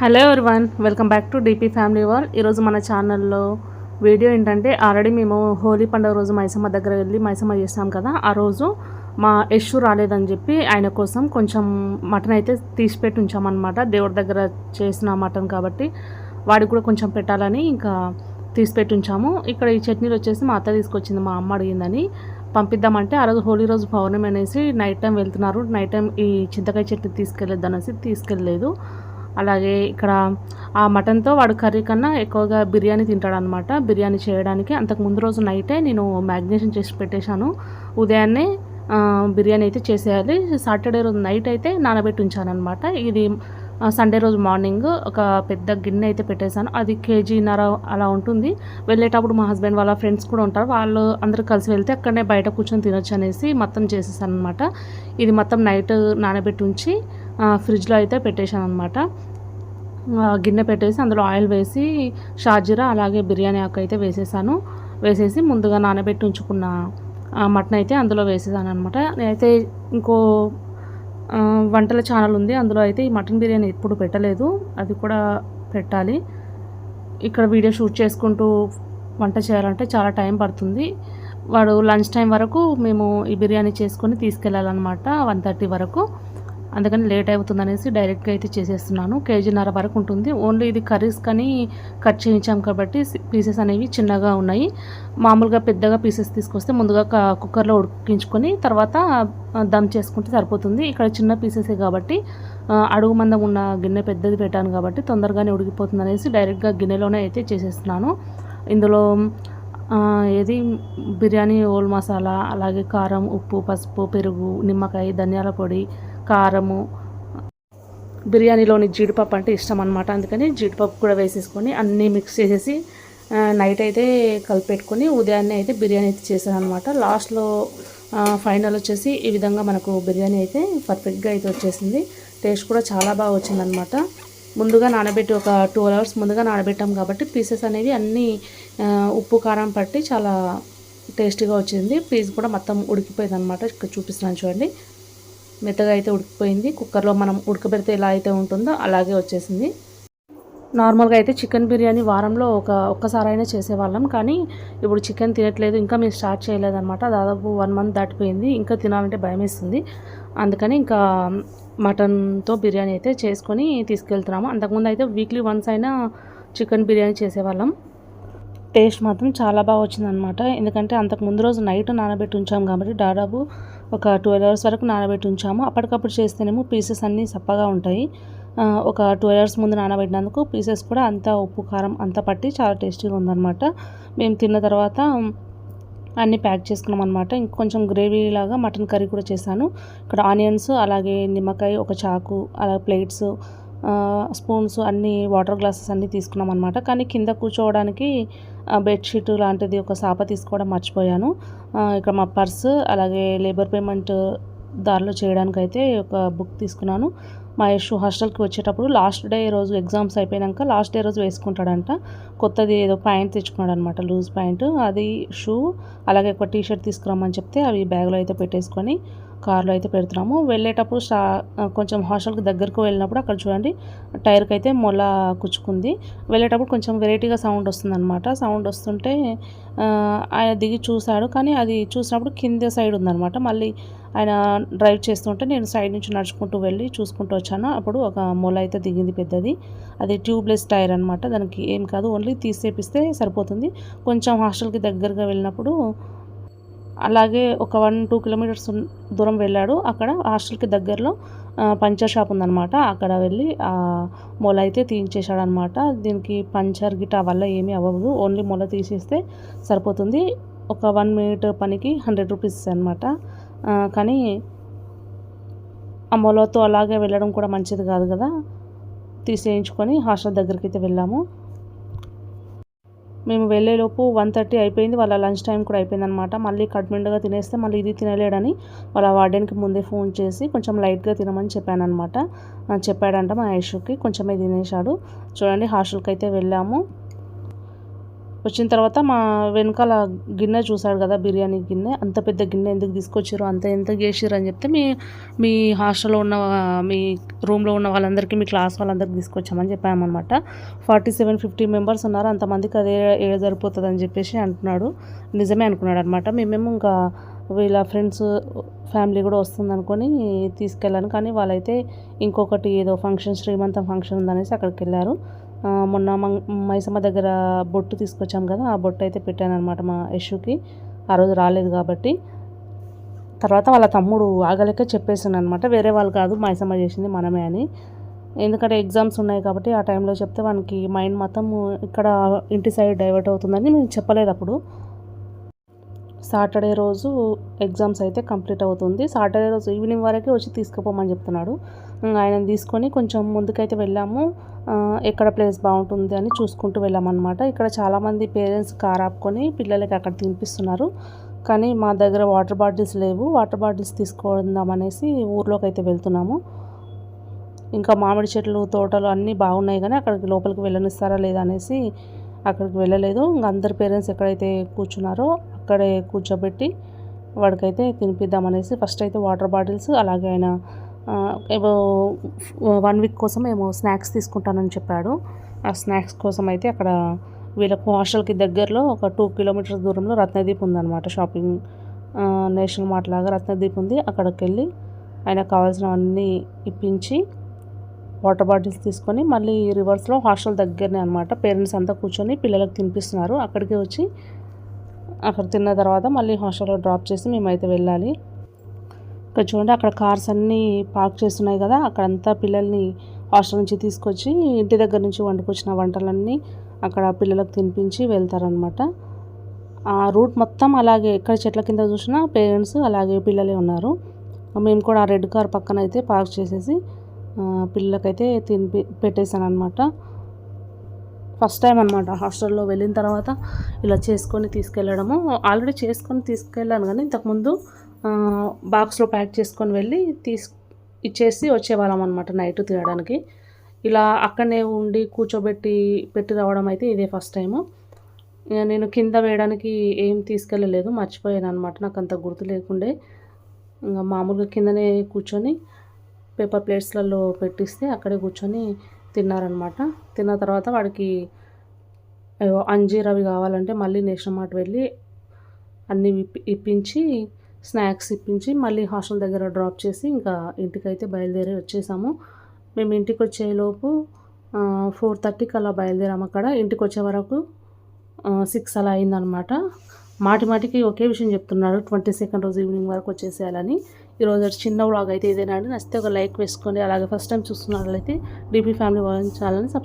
Hello everyone welcome back to DP family wall ఈరోజు మన ఛానల్లో వీడియో ఏంటంటే ఆల్రెడీ మేము హోలీ పండుగ రోజు మైసమ్మ దగ్గర వెళ్ళి మైసమ్మ చేస్తాం కదా ఆ రోజు మా యశు రాలేదని చెప్పి ఆయన కోసం కొంచెం మటన్ అయితే తీసిపెట్టి ఉంచామన్నమాట. దేవుడి దగ్గర చేసిన మటన్ కాబట్టి వాడికి కూడా కొంచెం పెట్టాలని ఇంకా తీసిపెట్టి ఉంచాము. ఇక్కడ ఈ చట్నీలు వచ్చేసి మా అత్త తీసుకొచ్చింది మా అమ్మ అడిగిందని. పంపిద్దామంటే ఆ రోజు హోలీ రోజు పౌర్ణమి అనేసి నైట్ టైం వెళ్తున్నారు. నైట్ టైం ఈ చింతకాయ చెట్టు తీసుకెళ్ళొద్దు అనేసి తీసుకెళ్ళలేదు అలాగే ఇక్కడ ఆ మటన్తో వాడు కర్రీ కన్నా ఎక్కువగా బిర్యానీ తింటాడనమాట బిర్యానీ చేయడానికి అంతకు ముందు రోజు నైటే నేను మ్యాగ్నేషన్ చేసి పెట్టేశాను. ఉదయాన్నే బిర్యానీ అయితే చేసేయాలి. సాటర్డే రోజు నైట్ అయితే నానబెట్టి ఉంచాను అనమాట ఇది సండే రోజు మార్నింగ్ ఒక పెద్ద గిన్నె అయితే పెట్టేశాను. అది కేజీన్నర అలా ఉంటుంది. వెళ్ళేటప్పుడు మా హస్బెండ్ వాళ్ళ ఫ్రెండ్స్ కూడా ఉంటారు. వాళ్ళు అందరూ కలిసి వెళ్తే అక్కడనే బయట కూర్చొని తినొచ్చు అనేసి మొత్తం చేసేసాను అనమాట ఇది మొత్తం నైట్ నానబెట్టి ఉంచి ఫ్రిడ్జ్లో అయితే పెట్టేశాను అనమాట గిన్నె పెట్టేసి అందులో ఆయిల్ వేసి షాజీరా అలాగే బిర్యానీ ఆకు అయితే వేసేసాను. వేసేసి ముందుగా నానబెట్టి ఉంచుకున్న మటన్ అయితే అందులో వేసేసాను అనమాట నేనైతే ఇంకో వంటల ఛానల్ ఉంది. అందులో అయితే ఈ మటన్ బిర్యానీ ఎప్పుడు పెట్టలేదు. అది కూడా పెట్టాలి. ఇక్కడ వీడియో షూట్ చేసుకుంటూ వంట చేయాలంటే చాలా టైం పడుతుంది. వాడు లంచ్ టైం వరకు మేము ఈ బిర్యానీ చేసుకొని తీసుకెళ్ళాలన్నమాట వన్ థర్టీ వరకు. అందుకని లేట్ అవుతుంది అనేసి డైరెక్ట్గా అయితే చేసేస్తున్నాను. కేజీన్నర వరకు ఉంటుంది. ఓన్లీ ఇది కర్రీస్ కానీ కట్ చేయించాం కాబట్టి పీసెస్ అనేవి చిన్నగా ఉన్నాయి. మామూలుగా పెద్దగా పీసెస్ తీసుకొస్తే ముందుగా కుక్కర్లో ఉడికించుకొని తర్వాత దమ్ చేసుకుంటే సరిపోతుంది. ఇక్కడ చిన్న పీసెసే కాబట్టి అడుగు మందం ఉన్న గిన్నె పెద్దది పెట్టాను కాబట్టి తొందరగానే ఉడికిపోతుంది అనేసి డైరెక్ట్గా గిన్నెలోనే అయితే చేసేస్తున్నాను. ఇందులో ఏది? బిర్యానీ ఓల్ మసాలా అలాగే కారం ఉప్పు పసుపు పెరుగు నిమ్మకాయ ధనియాల పొడి కారము. బిర్యానీలోని జీడిపప్పు అంటే ఇష్టం అనమాట అందుకని జీడిపప్పు కూడా వేసేసుకొని అన్నీ మిక్స్ చేసేసి నైట్ అయితే కలిపెట్టుకొని ఉదయాన్నే అయితే బిర్యానీ అయితే చేశాను అనమాట లాస్ట్లో ఫైనల్ వచ్చేసి ఈ విధంగా మనకు బిర్యానీ అయితే పర్ఫెక్ట్గా అయితే వచ్చేసింది. టేస్ట్ కూడా చాలా బాగా వచ్చిందనమాట ముందుగా నానబెట్టి ఒక టూ అవర్స్ ముందుగా నానబెట్టాం కాబట్టి పీసెస్ అనేవి అన్నీ ఉప్పు కారం పట్టి చాలా టేస్టీగా వచ్చింది. పీస్ కూడా మొత్తం ఉడికిపోయింది అనమాట ఇక్కడ చూపిస్తున్నాను చూడండి. మెత్తగా అయితే ఉడికిపోయింది. కుక్కర్లో మనం ఉడకబెడితే ఎలా అయితే ఉంటుందో అలాగే వచ్చేసింది. నార్మల్గా అయితే చికెన్ బిర్యానీ వారంలో ఒక ఒక్కసారైనా చేసేవాళ్ళం. కానీ ఇప్పుడు చికెన్ తినట్లేదు ఇంకా మేము స్టార్ట్ చేయలేదన్నమాట. దాదాపు వన్ మంత్ దాటిపోయింది ఇంకా తినాలంటే భయం వేస్తుంది అందుకని ఇంకా మటన్తో బిర్యానీ అయితే చేసుకొని తీసుకెళ్తున్నాము. అంతకుముందు అయితే వీక్లీ వన్స్ అయినా చికెన్ బిర్యానీ చేసేవాళ్ళం. టేస్ట్ మాత్రం చాలా బాగా వచ్చిందనమాట ఎందుకంటే అంతకు ముందు రోజు నైట్ నానబెట్టి ఉంచాం కాబట్టి దాదాపు ఒక ట్వెల్వ్ అవర్స్ వరకు నానబెట్టి ఉంచాము. అప్పటికప్పుడు చేస్తేనేమో పీసెస్ అన్నీ సప్పగా ఉంటాయి. ఒక టూ అవర్స్ ముందు నానబెట్టినందుకు పీసెస్ కూడా అంత ఉప్పు కారం అంతా పట్టి చాలా టేస్టీగా ఉందన్నమాట. మేము తిన్న తర్వాత అన్నీ ప్యాక్ చేసుకున్నాం అనమాట ఇంకొంచెం గ్రేవీ లాగా మటన్ కర్రీ కూడా చేశాను. ఇక్కడ ఆనియన్స్ అలాగే నిమ్మకాయ ఒక చాకు అలాగే ప్లేట్స్ స్పూన్స్ అన్ని వాటర్ గ్లాసెస్ అన్నీ తీసుకున్నాం అనమాట కానీ కింద కూర్చోవడానికి బెడ్షీట్ లాంటిది ఒక సాప తీసుకోవడం మర్చిపోయాను. ఇక్కడ మా పర్స్ అలాగే లేబర్ పేమెంట్ దారిలో చేయడానికి అయితే ఒక బుక్ తీసుకున్నాను. మా హాస్టల్కి వచ్చేటప్పుడు లాస్ట్ డే రోజు ఎగ్జామ్స్ అయిపోయాక లాస్ట్ డే రోజు వేసుకుంటాడంట. కొత్తది ఏదో ప్యాంట్ తెచ్చుకున్నాడు అనమాట లూజ్ ప్యాంట్. అది షూ అలాగే ఒక టీ షర్ట్ తీసుకురమ్మని చెప్తే అవి బ్యాగ్లో అయితే పెట్టేసుకొని కార్లో అయితే పెడుతున్నాము. వెళ్ళేటప్పుడు స్టా కొంచెం హాస్టల్కి దగ్గరకు వెళ్ళినప్పుడు అక్కడ చూడండి టైర్కి అయితే మొల కుచ్చుకుంది. వెళ్ళేటప్పుడు కొంచెం వెరైటీగా సౌండ్ వస్తుందన్నమాట. సౌండ్ వస్తుంటే ఆయన దిగి చూశాడు. కానీ అది చూసినప్పుడు కింద సైడ్ ఉందన్నమాట. మళ్ళీ ఆయన డ్రైవ్ చేస్తుంటే నేను సైడ్ నుంచి నడుచుకుంటూ వెళ్ళి చూసుకుంటూ వచ్చాను. అప్పుడు ఒక మొల అయితే దిగింది పెద్దది. అది ట్యూబ్లెస్ టైర్ అనమాట దానికి ఏం కాదు ఓన్లీ తీసేపిస్తే సరిపోతుంది. కొంచెం హాస్టల్కి దగ్గరగా వెళ్ళినప్పుడు అలాగే ఒక వన్ టూ కిలోమీటర్స్ దూరం వెళ్ళాడు. అక్కడ హాస్టల్కి దగ్గరలో పంచర్ షాప్ ఉందన్నమాట. అక్కడ వెళ్ళి మొల అయితే తీయించేశాడనమాట దీనికి పంచర్ గిట వల్ల ఏమీ అవ్వదు. ఓన్లీ మొల తీసేస్తే సరిపోతుంది. ఒక వన్ మినిట్ పనికి హండ్రెడ్ రూపీస్ అనమాట కానీ ఆ మొలతో అలాగే వెళ్ళడం కూడా మంచిది కాదు కదా. తీసేయించుకొని హాస్టల్ దగ్గరికి అయితే వెళ్ళాము. మేము వెళ్ళేలోపు వన్ థర్టీ అయిపోయింది. వాళ్ళ లంచ్ టైం కూడా అయిపోయింది అనమాట మళ్ళీ కడుపునిండుగా తినేస్తే మళ్ళీ ఇది తినలేడని వాళ్ళ వార్డెన్కి ముందే ఫోన్ చేసి కొంచెం లైట్గా తినమని చెప్పానమాట చెప్పాడంట మా యశుకి కొంచెమే తినేశాడు. చూడండి హాస్టల్కి అయితే వెళ్ళాము. వచ్చిన తర్వాత మా వెనకాల గిన్నె చూశాడు కదా బిర్యానీ గిన్నె. అంత పెద్ద గిన్నె ఎందుకు తీసుకొచ్చారు? అంత ఎంత చేసారు అని చెప్తే మీ మీ హాస్టల్లో ఉన్న మీ రూమ్లో ఉన్న వాళ్ళందరికీ మీ క్లాస్ వాళ్ళందరికీ తీసుకొచ్చామని చెప్పామన్నమాట. ఫార్టీ సెవెన్ ఫిఫ్టీ మెంబర్స్ ఉన్నారు. అంతమందికి అదే ఏ సరిపోతుంది అని చెప్పేసి అంటున్నాడు. నిజమే అనుకున్నాడు అనమాట మేమేమో ఇంకా వీళ్ళ ఫ్రెండ్స్ ఫ్యామిలీ కూడా వస్తుంది అనుకొని తీసుకెళ్ళాను. కానీ వాళ్ళైతే ఇంకొకటి ఏదో ఫంక్షన్ శ్రీమంతం ఫంక్షన్ ఉందనేసి అక్కడికి వెళ్ళారు. మొన్న మైసమ్మ దగ్గర బొట్టు తీసుకొచ్చాం కదా ఆ బొట్టు అయితే పెట్టాను అనమాట మా యశుకి. ఆ రోజు రాలేదు కాబట్టి. తర్వాత వాళ్ళ తమ్ముడు ఆగలేక చెప్పేసాను అనమాట వేరే వాళ్ళు కాదు మైసమ్మ చేసింది మనమే అని. ఎందుకంటే ఎగ్జామ్స్ ఉన్నాయి కాబట్టి ఆ టైంలో చెప్తే వానికి మైండ్ మొత్తం ఇక్కడ ఇంటి సైడ్ డైవర్ట్ అవుతుందని నేను చెప్పలేదు అప్పుడు. సాటర్డే రోజు ఎగ్జామ్స్ అయితే కంప్లీట్ అవుతుంది. సాటర్డే రోజు ఈవినింగ్ వరకే వచ్చి తీసుకుపోమని చెప్తున్నాడు. ఆయన తీసుకొని కొంచెం ముందుకైతే వెళ్ళాము. ఎక్కడ ప్లేస్ బాగుంటుంది అని చూసుకుంటూ వెళ్ళామన్నమాట. ఇక్కడ చాలామంది పేరెంట్స్ కార్ ఆపుకొని పిల్లలకి అక్కడ తినిపిస్తున్నారు. కానీ మా దగ్గర వాటర్ బాటిల్స్ లేవు. వాటర్ బాటిల్స్ తీసుకుందాం అనేసి ఊర్లోకి అయితే వెళ్తున్నాము. ఇంకా మామిడి చెట్లు తోటలు అన్నీ బాగున్నాయి కానీ అక్కడికి లోపలికి వెళ్ళనిస్తారా లేదా అనేసి అక్కడికి వెళ్ళలేదు. ఇంకా అందరి పేరెంట్స్ ఎక్కడైతే కూర్చున్నారో అక్కడే కూర్చోబెట్టి వాడికైతే తినిపిద్దామనేసి ఫస్ట్ అయితే వాటర్ బాటిల్స్ అలాగే ఆయన వన్ వీక్ కోసం మేము స్నాక్స్ తీసుకుంటానని చెప్పాడు. ఆ స్నాక్స్ కోసం అయితే అక్కడ వీళ్ళకు హాస్టల్కి దగ్గరలో ఒక టూ కిలోమీటర్స్ దూరంలో రత్నదీప్ ఉందన్నమాట. షాపింగ్ నేషనల్ మార్ట్ లాగా రత్నదీప్ ఉంది. అక్కడికి వెళ్ళి ఆయనకు కావాల్సినవన్నీ ఇప్పించి వాటర్ బాటిల్స్ తీసుకొని మళ్ళీ రివర్స్లో హాస్టల్ దగ్గరనే అనమాట పేరెంట్స్ అంతా కూర్చొని పిల్లలకు తినిపిస్తున్నారు. అక్కడికి వచ్చి అక్కడ తిన్న తర్వాత మళ్ళీ హాస్టల్లో డ్రాప్ చేసి మేమైతే వెళ్ళాలి. ఇక్కడ చూడండి అక్కడ కార్స్ అన్నీ పార్క్ చేస్తున్నాయి కదా. అక్కడంతా పిల్లల్ని హాస్టల్ నుంచి తీసుకొచ్చి ఇంటి దగ్గర నుంచి వండుకొచ్చిన వంటలన్నీ అక్కడ పిల్లలకు తినిపించి వెళ్తారనమాట ఆ రూట్ మొత్తం అలాగే ఎక్కడ చెట్ల కింద చూసినా పేరెంట్స్ అలాగే పిల్లలే ఉన్నారు. మేము కూడా ఆ రెడ్ కార్ పక్కన అయితే పార్క్ చేసేసి పిల్లలకైతే తినిపి పెట్టేశాను అనమాట ఫస్ట్ టైం అనమాట హాస్టల్లో వెళ్ళిన తర్వాత ఇలా చేసుకొని తీసుకెళ్ళడము. ఆల్రెడీ చేసుకొని తీసుకెళ్ళాను కానీ ఇంతకుముందు బాక్స్లో ప్యాక్ చేసుకొని వెళ్ళి తీసు ఇచ్చేసి వచ్చేవాళ్ళం అనమాట నైట్ తినడానికి. ఇలా అక్కడనే ఉండి కూర్చోబెట్టి పెట్టి రావడం అయితే ఇదే ఫస్ట్ టైము నేను కింద వేయడానికి ఏం తీసుకెళ్ళలేదు మర్చిపోయాను అనమాట నాకు అంత గుర్తు లేకుండే. ఇంకా మామూలుగా కిందనే కూర్చొని పేపర్ ప్లేట్స్లలో పెట్టిస్తే అక్కడే కూర్చొని తిన్నారనమాట తిన్న తర్వాత వాడికి అంజీర్ అవి కావాలంటే మళ్ళీ నేషనల్ మార్ట్ వెళ్ళి అన్నీ ఇప్పించి స్నాక్స్ ఇప్పించి మళ్ళీ హాస్టల్ దగ్గర డ్రాప్ చేసి ఇంకా ఇంటికైతే బయలుదేరి వచ్చేసాము. మేము ఇంటికి వచ్చేలోపు ఫోర్ థర్టీకి అలా బయలుదేరాము అక్కడ. ఇంటికి వచ్చే వరకు సిక్స్ అలా అయిందనమాట మాటి మాటికి ఒకే విషయం చెప్తున్నాడు ట్వంటీ సెకండ్ రోజు ఈవినింగ్ వరకు వచ్చేసేయాలని. ఈరోజు చిన్న వ్లాగ్ అయితే ఇదేనండి. నచ్చితే ఒక లైక్ వేసుకోండి. అలాగే ఫస్ట్ టైం చూస్తున్నట్లయితే డీపీ ఫ్యామిలీ ఛానల్ని సబ్స్క్రైబ్